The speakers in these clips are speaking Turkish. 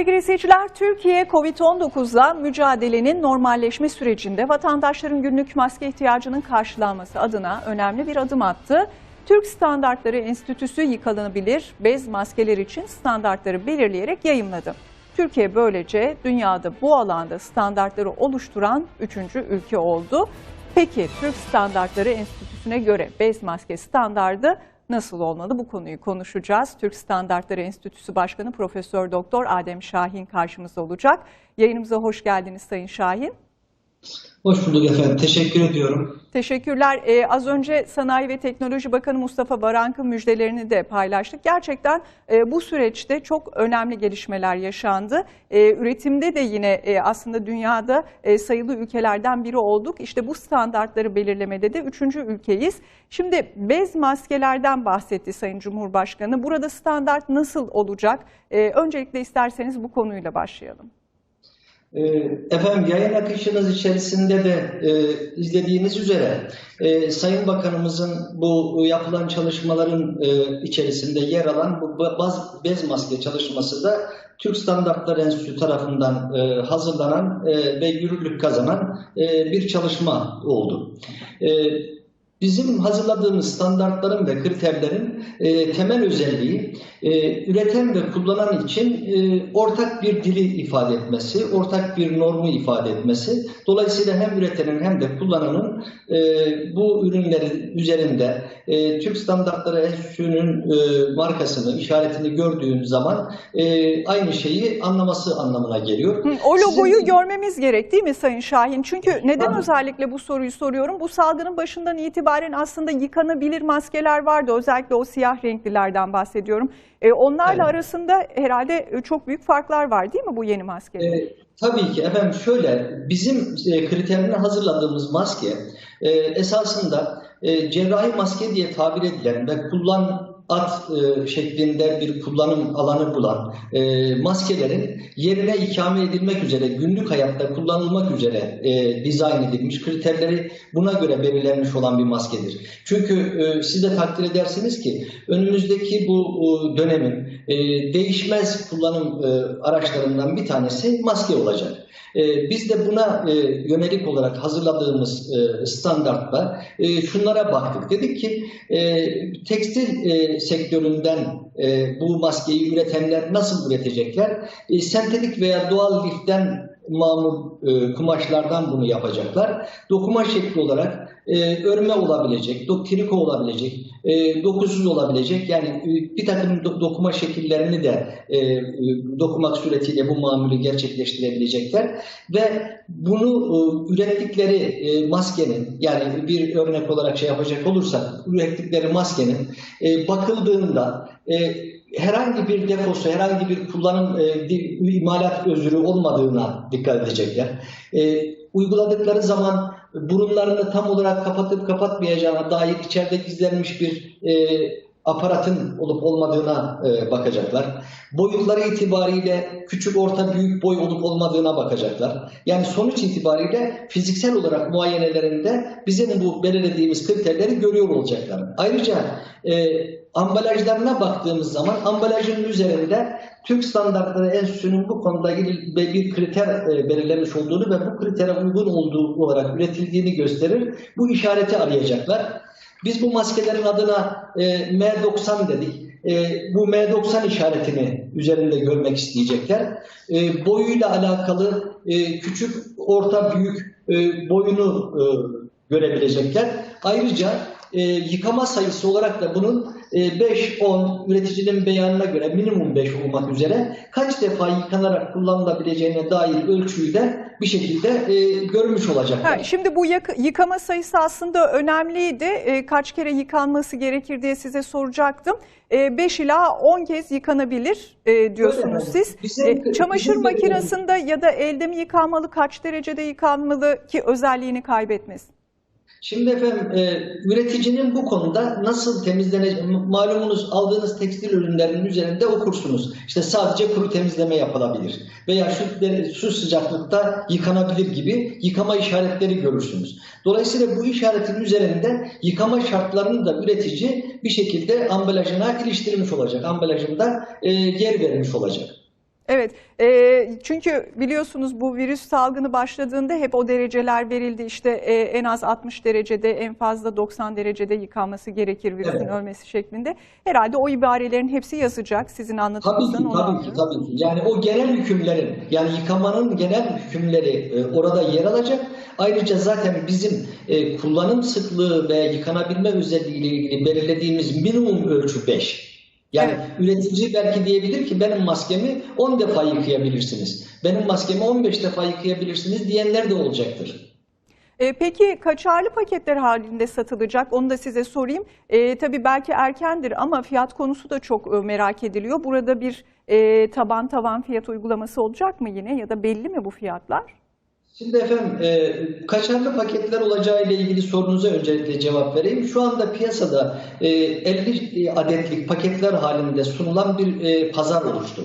Sevgili izleyiciler, Türkiye COVID-19'la mücadelenin normalleşme sürecinde vatandaşların günlük maske ihtiyacının karşılanması adına önemli bir adım attı. Türk Standartları Enstitüsü yıkanabilir bez maskeler için standartları belirleyerek yayımladı. Türkiye böylece dünyada bu alanda standartları oluşturan üçüncü ülke oldu. Peki Türk Standartları Enstitüsü'ne göre bez maske standardı nasıl olmalı bu konuyu konuşacağız. Türk Standartları Enstitüsü Başkanı Profesör Doktor Adem Şahin karşımızda olacak. Yayınımıza hoş geldiniz Sayın Şahin. Hoş bulduk efendim. Teşekkür ediyorum. Teşekkürler. Ee, az önce Sanayi ve Teknoloji Bakanı Mustafa Varank'ın müjdelerini de paylaştık. Gerçekten e, bu süreçte çok önemli gelişmeler yaşandı. E, üretimde de yine e, aslında dünyada e, sayılı ülkelerden biri olduk. İşte bu standartları belirlemede de üçüncü ülkeyiz. Şimdi bez maskelerden bahsetti Sayın Cumhurbaşkanı. Burada standart nasıl olacak? E, öncelikle isterseniz bu konuyla başlayalım. Ee, Efendim yayın akışınız içerisinde de e, izlediğiniz üzere e, Sayın Bakanımızın bu yapılan çalışmaların e, içerisinde yer alan bu baz, bez maske çalışması da Türk Standartları Enstitüsü tarafından e, hazırlanan e, ve yürürlük kazanan e, bir çalışma oldu. E, Bizim hazırladığımız standartların ve kriterlerin e, temel özelliği e, üreten ve kullanan için e, ortak bir dili ifade etmesi, ortak bir normu ifade etmesi. Dolayısıyla hem üretenin hem de kullananın e, bu ürünlerin üzerinde e, Türk Standartları Enstitüsü'nün e, markasını, işaretini gördüğün zaman e, aynı şeyi anlaması anlamına geliyor. Hı, O logoyu Sizin- görmemiz gerek değil mi Sayın Şahin? Çünkü neden özellikle bu soruyu soruyorum? Bu salgının başından itibaren aslında yıkanabilir maskeler vardı. Özellikle o siyah renklilerden bahsediyorum. E, onlarla Evet. arasında herhalde e, çok büyük farklar var değil mi bu yeni maskeler? E, tabii ki efendim şöyle bizim e, kriterini hazırladığımız maske e, esasında e, cerrahi maske diye tabir edilen ve kullan at e, şeklinde bir kullanım alanı bulan e, maskelerin yerine ikame edilmek üzere günlük hayatta kullanılmak üzere e, dizayn edilmiş kriterleri buna göre belirlenmiş olan bir maskedir. Çünkü e, siz de takdir edersiniz ki önümüzdeki bu e, dönemin e, değişmez kullanım e, araçlarından bir tanesi maske olacak. E, biz de buna e, yönelik olarak hazırladığımız e, standartla e, şunlara baktık. Dedik ki e, tekstil e, sektöründen e, bu maskeyi üretenler nasıl üretecekler? E, sentetik veya doğal liften mamul e, kumaşlardan bunu yapacaklar. Dokuma şekli olarak e, örme olabilecek, do, olabilecek, e, dokusuz olabilecek yani e, bir takım do- dokuma şekillerini de e, e, dokumak suretiyle bu mamülü gerçekleştirebilecekler ve bunu e, ürettikleri e, maskenin yani bir örnek olarak şey yapacak olursak ürettikleri maskenin e, bakıldığında e, herhangi bir defosu, herhangi bir kullanım e, di- imalat özürü olmadığına dikkat edecekler. E, uyguladıkları zaman burunlarını tam olarak kapatıp kapatmayacağına dair içeride gizlenmiş bir e, aparatın olup olmadığına e, bakacaklar. Boyutları itibariyle küçük, orta, büyük boy olup olmadığına bakacaklar. Yani sonuç itibariyle fiziksel olarak muayenelerinde bizim bu belirlediğimiz kriterleri görüyor olacaklar. Ayrıca e, ambalajlarına baktığımız zaman ambalajın üzerinde Türk Standartları Enstitüsü'nün bu konuda bir kriter e, belirlemiş olduğunu ve bu kritere uygun olduğu olarak üretildiğini gösterir. Bu işareti arayacaklar. Biz bu maskelerin adına e, M90 dedik. E, bu M90 işaretini üzerinde görmek isteyecekler. E, boyuyla alakalı e, küçük, orta, büyük e, boyunu e, görebilecekler. Ayrıca e, yıkama sayısı olarak da bunun e, 5-10 üreticinin beyanına göre minimum 5 olmak üzere kaç defa yıkanarak kullanılabileceğine dair ölçüyü de bir şekilde e, görmüş olacaklar. Ha, şimdi bu yak- yıkama sayısı aslında önemliydi. E, kaç kere yıkanması gerekir diye size soracaktım. 5 ila 10 kez yıkanabilir e, diyorsunuz Öyle siz. Bizim- E, çamaşır bizim de- makinesinde ya da elde mi yıkanmalı, kaç derecede yıkanmalı ki özelliğini kaybetmesin? Şimdi efendim e, üreticinin bu konuda nasıl temizlenecek malumunuz aldığınız tekstil ürünlerinin üzerinde okursunuz. İşte sadece kuru temizleme yapılabilir veya şu, şu sıcaklıkta yıkanabilir gibi yıkama işaretleri görürsünüz. Dolayısıyla bu işaretin üzerinde yıkama şartlarını da üretici bir şekilde ambalajına iliştirmiş olacak. Ambalajında e, yer vermiş olacak. Evet, e, çünkü biliyorsunuz bu virüs salgını başladığında hep o dereceler verildi. İşte e, en az 60 derecede, en fazla 90 derecede yıkanması gerekir virüsün Evet. ölmesi şeklinde. Herhalde o ibarelerin hepsi yazacak sizin Tabii anlatımınızdan ki, tabii ki, tabii ki. Yani o genel hükümlerin, yani yıkamanın genel hükümleri e, orada yer alacak. Ayrıca zaten bizim e, kullanım sıklığı ve yıkanabilme özelliği ile ilgili belirlediğimiz minimum ölçü 5. Yani üretici belki diyebilir ki benim maskemi 10 defa yıkayabilirsiniz. Benim maskemi 15 defa yıkayabilirsiniz diyenler de olacaktır. E, peki kaçarlı paketler halinde satılacak? Onu da size sorayım. E, tabii belki erkendir ama fiyat konusu da çok e, merak ediliyor. Burada bir e, taban tavan fiyat uygulaması olacak mı yine ya da belli mi bu fiyatlar? Şimdi efendim e, kaçarlı paketler olacağı ile ilgili sorunuza öncelikle cevap vereyim. Şu anda piyasada e, 50 adetlik paketler halinde sunulan bir e, pazar oluştu.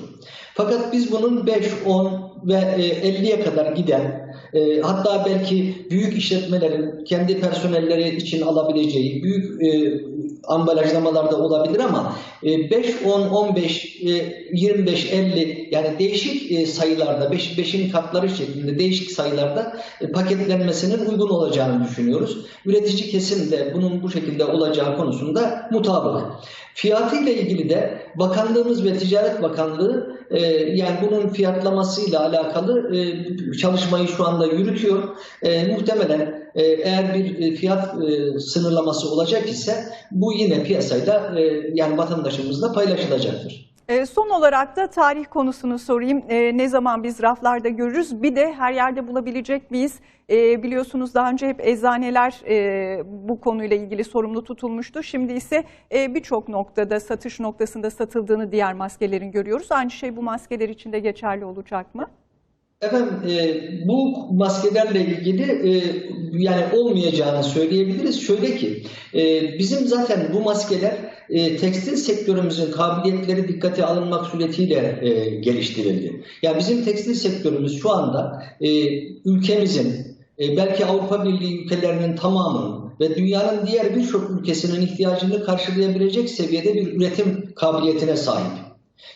Fakat biz bunun 5, 10 ve e, 50'ye kadar giden e, hatta belki büyük işletmelerin kendi personelleri için alabileceği büyük e, ambalajlamalarda olabilir ama e, 5, 10, 15, e, 25, 50 yani değişik e, sayılarda 5, 5'in katları şeklinde değişik sayılarda e, paketlenmesinin uygun olacağını düşünüyoruz. Üretici kesim de bunun bu şekilde olacağı konusunda mutabık. Fiyatı ile ilgili de Bakanlığımız ve Ticaret Bakanlığı e, yani bunun fiyatlamasıyla alakalı çalışmayı şu anda yürütüyor. Muhtemelen eğer bir e, fiyat e, sınırlaması olacak ise bu yine piyasayla e, yani vatandaşımızla paylaşılacaktır. E, son olarak da tarih konusunu sorayım. E, ne zaman biz raflarda görürüz? Bir de her yerde bulabilecek miyiz? Biliyorsunuz daha önce hep eczaneler bu konuyla ilgili sorumlu tutulmuştu. Şimdi ise birçok noktada satış noktasında satıldığını diğer maskelerin görüyoruz. Aynı şey bu maskeler için de geçerli olacak mı? Efendim e, bu maskelerle ilgili e, yani olmayacağını söyleyebiliriz. Şöyle ki e, bizim zaten bu maskeler e, tekstil sektörümüzün kabiliyetleri dikkate alınmak suretiyle e, geliştirildi. Yani bizim tekstil sektörümüz şu anda e, ülkemizin e, belki Avrupa Birliği ülkelerinin tamamının ve dünyanın diğer birçok ülkesinin ihtiyacını karşılayabilecek seviyede bir üretim kabiliyetine sahip.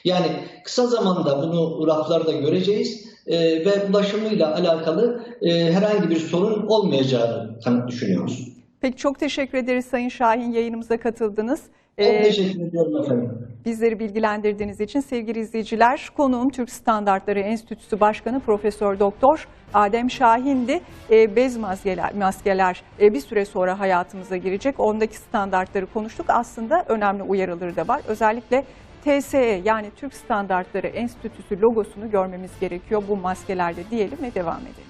Yani kısa zamanda bunu raflarda göreceğiz e, ve ulaşımıyla alakalı e, herhangi bir sorun olmayacağını düşünüyoruz. Peki çok teşekkür ederiz Sayın Şahin yayınımıza katıldınız. Çok E, teşekkür ediyorum efendim. Bizleri bilgilendirdiğiniz için sevgili izleyiciler, konuğum Türk Standartları Enstitüsü Başkanı Profesör Doktor Adem Şahin'di. E, bez maskeler, maskeler e, bir süre sonra hayatımıza girecek. Ondaki standartları konuştuk. Aslında önemli uyarıları da var. Özellikle TSE yani Türk Standartları Enstitüsü logosunu görmemiz gerekiyor bu maskelerde diyelim ve devam edelim.